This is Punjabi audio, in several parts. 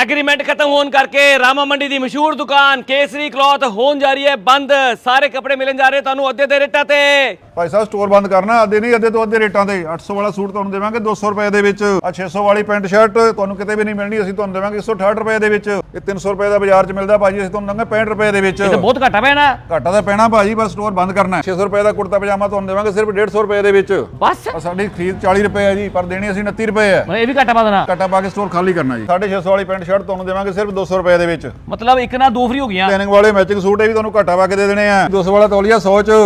ਐਗਰੀਮੈਂਟ ਖਤਮ ਹੋਣ ਕਰਕੇ ਰਾਮਾ ਮੰਡੀ ਦੀ ਮਸ਼ਹੂਰ ਦੁਕਾਨ ਕੇਸਰੀ ਕਲੌਥ ਹੋਣ ਜਾ ਰਹੀ ਹੈ, ਬੰਦ। ਸਾਰੇ ਕੱਪੜੇ ਮਿਲਣ ਜਾ ਰਹੇ ਤੁਹਾਨੂੰ ਅੱਧੇ ਦੇ ਰੇਟਾਂ ਤੇ। ਭਾਈ ਸਾਹਿਬ ਸਟੋਰ ਬੰਦ ਕਰਨਾ ਅੱਧੇ ਨਹੀਂ ਅੱਧੇ ਤੋਂ ਅੱਧੇ ਰੇਟਾਂ ਤੇ। 800 ਵਾਲਾ ਸੂਟ ਤੁਹਾਨੂੰ ਦੇਵਾਂਗੇ 200 ਰੁਪਏ ਦੇ ਵਿੱਚ। ਆ 600 ਵਾਲੀ ਪੈਂਟ ਸ਼ਰਟ ਤੁਹਾਨੂੰ ਕਿਤੇ ਵੀ ਨਹੀਂ ਮਿਲਣੀ ਅਸੀਂ ਤੁਹਾਨੂੰ ਦੇਵਾਂਗੇ 168 ਰੁਪਏ ਦੇ ਵਿੱਚ। ਇਹ 300 ਰੁਪਏ ਦਾ ਬਾਜ਼ਾਰ 'ਚ ਮਿਲਦਾ ਭਾਜੀ ਅਸੀਂ ਤੁਹਾਨੂੰ ਦੇਵਾਂਗੇ 65 ਰੁਪਏ ਦੇ ਵਿੱਚ। ਇਹ ਤਾਂ ਬਹੁਤ ਘਾਟਾ ਪੈਣਾ। ਘਾਟਾ ਤਾਂ ਪੈਣਾ ਭਾਜੀ ਬਸ ਸਟੋਰ ਬੰਦ ਕਰਨਾ ਹੈ। 600 ਰੁਪਏ ਦਾ ਕੁੜਤਾ ਪਜਾਮਾ ਤੁਹਾਨੂੰ ਦੇਵਾਂਗੇ ਸਿਰਫ 150 ਰੁਪਏ ਦੇ ਵਿੱਚ। ਬਸ। ਸਾਡੀ ਖਰੀਦ 40 ਰੁਪਏ ਹੈ ਜੀ ਪਰ ਦੇਣੀ ਅਸੀਂ 29 ਰੁਪਏ ਹੈ। ਮਤਲਬ ਇਹ ਵੀ ਘਾਟਾ ਪਾ ਦੇਣਾ। ਘਾਟਾ ਪਾ ਕੇ ਸਟੋਰ ਖਾਲੀ ਕਰਨਾ ਜੀ। 650 ਵਾਲੀ ਪੈਂਟ ਸ਼ਰਟ ਤੁਹਾਨੂੰ ਦੇਵਾਂਗੇ ਸਿਰਫ 200 ਰੁਪਏ ਦੇ ਵਿੱਚ। ਮਤਲਬ ਇੱਕ ਨਾ ਦੋ ਫ੍ਰੀ ਹੋ ਗਈਆਂ। ਲਾਈਨਿੰਗ ਵਾਲੇ ਮੈਚਿੰਗ ਸੂਟ ਇਹ ਵੀ ਤੁਹਾਨੂੰ ਘਾਟਾ ਪਾ ਕੇ ਦੇ ਦੇਣੇ ਆ। 200 ਵਾਲਾ ਤੌਲੀਆ 100 ਚ।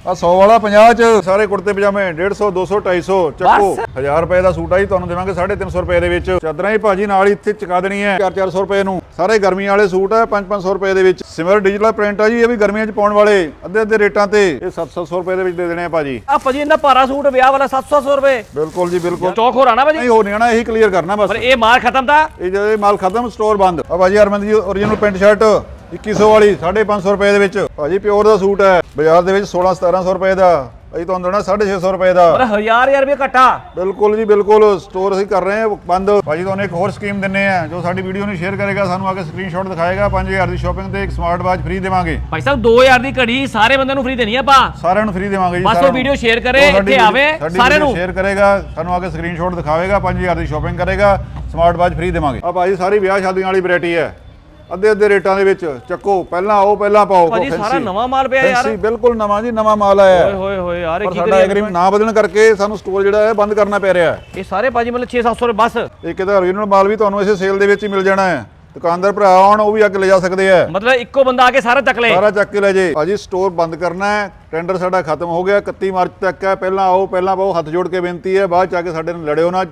ਆ 100 ਵਾਲਾ 50 ਚ। ਸਾਰੇ ਕੁੜਤੇ ਪਜਾਮੇ 150 200 250 ਚੱਕੋ। 1000 ਰੁਪਏ ਦਾ ਸੂਟ ਆ ਜੀ ਤੁਹਾਨੂੰ ਦੇਵਾਂਗੇ 350 ਰੁਪਏ ਦੇ ਵਿੱਚ। ਚਾਦਰਾਂ ਹੀ ਭਾਜੀ ਨਾਲ ਹੀ ਇੱਥੇ ਚੁਕਾ ਦੇਣੀ ਹੈ 4-400 ਰੁਪਏ ਨੂੰ। ਸਾਰੇ ਗਰਮੀਆਂ ਵਾਲੇ ਸੂਟ ਆ 5-500 ਰੁਪਏ ਦੇ ਵਿੱਚ। ਸਿਮਰ ਡਿਜੀਟਲ ਪ੍ਰਿੰਟ ਆ ਜੀ ਇਹ ਵੀ ਗਰਮੀਆਂ 'ਚ ਪਾਉਣ ਵਾਲੇ। ਅੱਧੇ ਅੱਧੇ ਰੇਟਾਂ ਤੇ। ਇਹ 700 ਰੁਪਏ ਦੇ ਵਿੱਚ ਦੇ ਦੇਣੇ ਆ ਭਾਜੀ। ਆ ਭਾਜੀ ਇੰਨਾ ਭਾਰਾ ਸੂਟ ਵਿਆਹ ਵਾਲਾ 700 ਰੁਪਏ। ਬਿਲਕੁਲ ਜੀ ਬਿਲਕੁਲ। ਸਟਾਕ ਹੋ ਰਾਣਾ ਭਾਜੀ? ਨਹੀਂ ਹੋ ਨਹੀਂ ਆਣਾ ਇਹੀ ਕਲੀਅਰ ਕਰਨਾ ਬਸ। ਪਰ ਇਹ ਮਾਰ ਖਤਮ ਤਾਂ ਇਹ ਜਦੋਂ ਮਾਲ ਖਤਮ ਸਟੋਰ ਬੰਦ। ਆ ਭਾਜੀ ਅਰਮਨ ਦੀ origignal ਪੈਂਟ ਸ਼ਰਟ 2100 ਵਾਲੀ 550 ਰੁਪਏ ਦੇ ਵਿੱਚ। ਭਾਜੀ ਪਿਓਰ ਦਾ ਸੂਟ ਹੈ। ਬਾਜ਼ਾਰ ਦੇ ਵਿੱਚ 16 1700 ਰੁਪਏ ਦਾ। ਅਸੀਂ ਤੁਹਾਨੂੰ ਦੇਣਾ 650 ਰੁਪਏ ਦਾ। ਪਰ ਹਜ਼ਾਰ ਹਜ਼ਾਰ ਰੁਪਏ ਘਟਾ। ਬਿਲਕੁਲ ਜੀ ਬਿਲਕੁਲ। ਸਟੋਰ ਅਸੀਂ ਕਰ ਰਹੇ ਹਾਂ ਬੰਦ। ਭਾਜੀ ਤੁਹਾਨੂੰ ਇੱਕ ਹੋਰ ਸਕੀਮ ਦਿੰਨੇ ਆ ਜੋ ਸਾਡੀ ਵੀਡੀਓ ਨੂੰ ਸ਼ੇਅਰ ਕਰੇਗਾ ਸਾਨੂੰ ਆ ਕੇ ਸਕਰੀਨਸ਼ਾਟ ਦਿਖਾਏਗਾ। 5000 ਦੀ ਸ਼ਾਪਿੰਗ ਤੇ ਇੱਕ ਸਮਾਰਟ ਵਾਚ ਫ੍ਰੀ ਦੇਵਾਂਗੇ। ਭਾਈ ਸਾਹਿਬ 2000 ਦੀ ਘੜੀ ਸਾਰੇ ਬੰਦਿਆਂ ਨੂੰ ਫ੍ਰੀ ਦੇਣੀ ਆ ਆਪਾਂ। ਸਾਰਿਆਂ ਨੂੰ ਫ੍ਰੀ ਦੇਵਾਂਗੇ ਜੀ ਬਸ ਉਹ video share ਕਰੇ, ਇੱਥੇ ਆਵੇ, ਸਾਰਿਆਂ ਨੂੰ। ਸ਼ੇਅਰ ਕਰੇਗਾ ਸਾਨੂੰ ਆ ਕੇ ਸਕਰੀਨਸ਼ਾਟ ਦਿਖਾਵੇਗਾ 5000 ਦੀ ਸ਼ਾਪਿੰਗ ਕਰੇਗਾ ਸਮਾਰਟ ਵਾਚ ਫ੍ਰੀ ਦੇਵਾਂਗੇ। ਆ ਭਾਜੀ ਸਾਰੀ ਵਿਆਹ ਸ਼ਾਦੀਆਂ ਵਾਲੀ ਵੈਰਾਈਟੀ ਹੈ। ਅੱਧੇ ਅੱਧੇ ਰੇਟਾਂ ਦੇ ਵਿੱਚ ਚੱਕੋ ਪਹਿਲਾਂ ਆਓ ਪਹਿਲਾਂ ਪਾਓ। ਭਾਜੀ। ਸਾਰਾ ਨਵਾਂ ਮਾਲ ਪਿਆ ਯਾਰ। Fancy, ਬਿਲਕੁਲ ਨਵਾਂ ਜੀ ਨਵਾਂ ਮਾਲ ਆਇਆ ਓਏ। ਹੋਏ ਹੋਏ ਯਾਰ ਇਹ ਕੀ ਸਾਡਾ ਐਗਰੀਮੈਂਟ ਨਾ ਬਦਲਣ ਕਰਕੇ ਸਾਨੂੰ ਸਟੋਰ ਜਿਹੜਾ ਹੈ ਬੰਦ ਕਰਨਾ ਪੈ ਰਿਹਾ ਇਹ ਸਾਰੇ ਭਾਜੀ ਮਤਲਬ 6-700 ਰੁਪਏ ਬਸ। ਇੱਕ ਇਹਦਾ origignal ਮਾਲ ਵੀ ਤੁਹਾਨੂੰ ਇਸੇ ਸੇਲ ਦੇ ਵਿੱਚ ਹੀ ਮਿਲ ਜਾਣਾ ਹੈ। ਦੁਕਾਨਦਾਰ ਭਰਾ ਆਉਣ ਉਹ ਵੀ ਅੱਗੇ ਲੈ ਜਾ ਸਕਦੇ ਆ ਮਤਲਬ ਇੱਕੋ ਬੰਦਾ ਆ ਕੇ ਸਾਰਾ ਚੱਕ ਲੇ। ਸਾਰਾ ਚੱਕ ਕੇ ਲੈ ਜੇ। ਭਾਜੀ ਸਟੋਰ ਬੰਦ ਕਰਨਾ ਹੈ ਟੈਂਡਰ ਸਾਡਾ ਖਤਮ ਹੋ ਗਿਆ 31 ਮਾਰਚ ਤੱਕ ਹੈ। ਪਹਿਲਾਂ ਆਓ ਪਹਿਲਾਂ ਪਾਓ ਹੱਥ ਜੋੜ ਕੇ ਬੇਨਤੀ ਹੈ ਬਾਅਦ ਚ ਆ ਕੇ ਸਾਡੇ ਨਾਲ ਲੜਿਓ ਨਾ।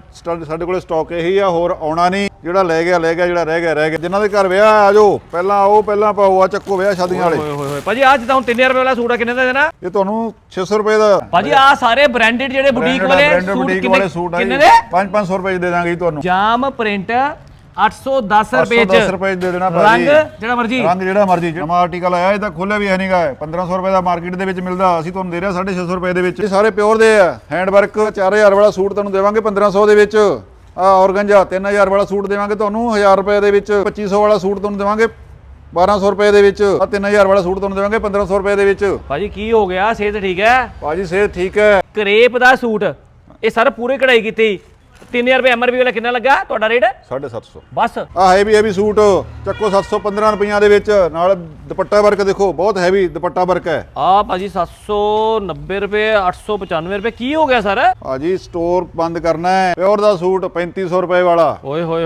ਸਾਡੇ ਕੋਲੇ ਸਟਾਕ ਇਹੀ ਆ ਹੋਰ ਆਉਣਾ ਨਹੀਂ। ਜਿਹੜਾ ਲੈ ਗਿਆ ਲੈ ਗਿਆ ਜਿਹੜਾ ਰਹਿ ਗਿਆ ਰਹਿ ਗਿਆ। ਜਿਨ੍ਹਾਂ ਦੇ ਘਰ ਵਿਆਹ ਆ ਜਾਓ। ਪਹਿਲਾਂ ਆਓ ਪਹਿਲਾਂ ਪਾਓ ਆ ਚੱਕੋ ਵਿਆਹ ਸ਼ਾਦੀਆਂ ਵਾਲੇ। ਓਏ ਹੋਏ ਹੋਏ ਭਾਜੀ ਅੱਜ ਤਾਂ ਹੁਣ 3000 ਰੁਪਏ ਵਾਲਾ ਸੂਟ ਆ ਕਿੰਨੇ ਦਾ ਦੇਣਾ? ਇਹ ਤੁਹਾਨੂੰ 600 ਰੁਪਏ ਦਾ। ਭਾਜੀ ਆ ਸਾਰੇ ਬ੍ਰਾਂਡਡ ਜਿਹੜੇ ਬੁਟੀਕ ਵਾਲੇ ਸੂਟ ਆ ਕਿੰਨੇ ਦੇ? 5-500 ਰੁਪਏ ਦੇ ਦਾਂਗੇ ਜੀ ਤੁਹਾਨੂੰ। ਜਾਮ ਪ੍ਰਿੰਟ 810 ਰੁਪਏ 810 ਚ ਰੁਪਏ 'ਚ ਦੇ ਦੇਣਾ ਰੰਗ ਭਾਜੀ ਜਿਹੜਾ ਮਰਜ਼ੀ। ਰੰਗ ਜਿਹੜਾ ਮਰਜ਼ੀ ਨਵਾਂ ਆਰਟੀਕਲ ਆਇਆ ਇਹ ਤਾਂ ਖੋਲਿਆ ਵੀ ਹੈ ਨਹੀਂਗਾ 1500 ਰੁਪਏ ਦਾ ਮਾਰਕੀਟ ਦੇ ਵਿੱਚ ਮਿਲਦਾ ਅਸੀਂ ਤੁਹਾਨੂੰ ਦੇ ਰਹੇ ਹਾਂ 650 ਰੁਪਏ ਦੇ ਵਿੱਚ। ਇਹ ਸਾਰੇ ਪਿਓਰ ਦੇ ਆ। ਹੈਂਡ ਵਰਕ 4000 ਵਾਲਾ ਸੂਟ ਤੁਹਾਨੂੰ ਦੇਵਾਂਗੇ 1500 ਦੇ ਵਿੱਚ। ਆ ਔਰਗੰਜਾ 3000 ਵਾਲਾ ਸੂਟ ਦੇਵਾਂਗੇ ਤੁਹਾਨੂੰ 1000 ਰੁਪਏ ਦੇ ਵਿੱਚ। 2500 ਵਾਲਾ ਸੂਟ ਤੁਹਾਨੂੰ ਦੇਵਾਂਗੇ 1200 ਰੁਪਏ ਦੇ ਵਿੱਚ। ਆ 3000 ਵਾਲਾ ਸੂਟ ਤੁਹਾਨੂੰ ਦੇਵਾਂਗੇ 1500 ਰੁਪਏ ਦੇ ਵਿੱਚ। ਭਾਜੀ ਕੀ ਹੋ ਗਿਆ? ਸਿਹਤ ਠੀਕ ਹੈ? ਭਾਜੀ ਸਿਹਤ ਠੀਕ ਹੈ। ਕਰੇਪ ਦਾ ਸੂਟ। ਇਹ ਸਰ ਪੂਰੀ ਕਢਾਈ ਕੀਤੀ। 3000 ਰੁਪਏ ਐਮਆਰਪੀ ਵਾਲਾ ਕਿੰਨਾ ਲੱਗਾ ਤੁਹਾਡਾ ਰੇਟ? 750 ਬਸ। ਆ ਹੈਵੀ ਹੈਵੀ ਸੂਟ ਚੱਕੋ 715 ਰੁਪਈਆਂ ਦੇ ਵਿੱਚ। ਨਾਲ ਦੁਪੱਟਾ ਵਰਕ ਦੇਖੋ ਬਹੁਤ ਹੈਵੀ ਦੁਪੱਟਾ ਵਰਕ ਹੈ। ਆ ਭਾਜੀ 790 ਰੁਪਏ 895 ਰੁਪਏ। ਕੀ ਹੋ ਗਿਆ ਸਰ? ਭਾਜੀ ਸਟੋਰ ਬੰਦ ਕਰਨਾ ਹੈ। ਪਿਓਰ ਦਾ ਸੂਟ 3500 ਰੁਪਏ ਵਾਲਾ। ਓਏ ਹੋਏ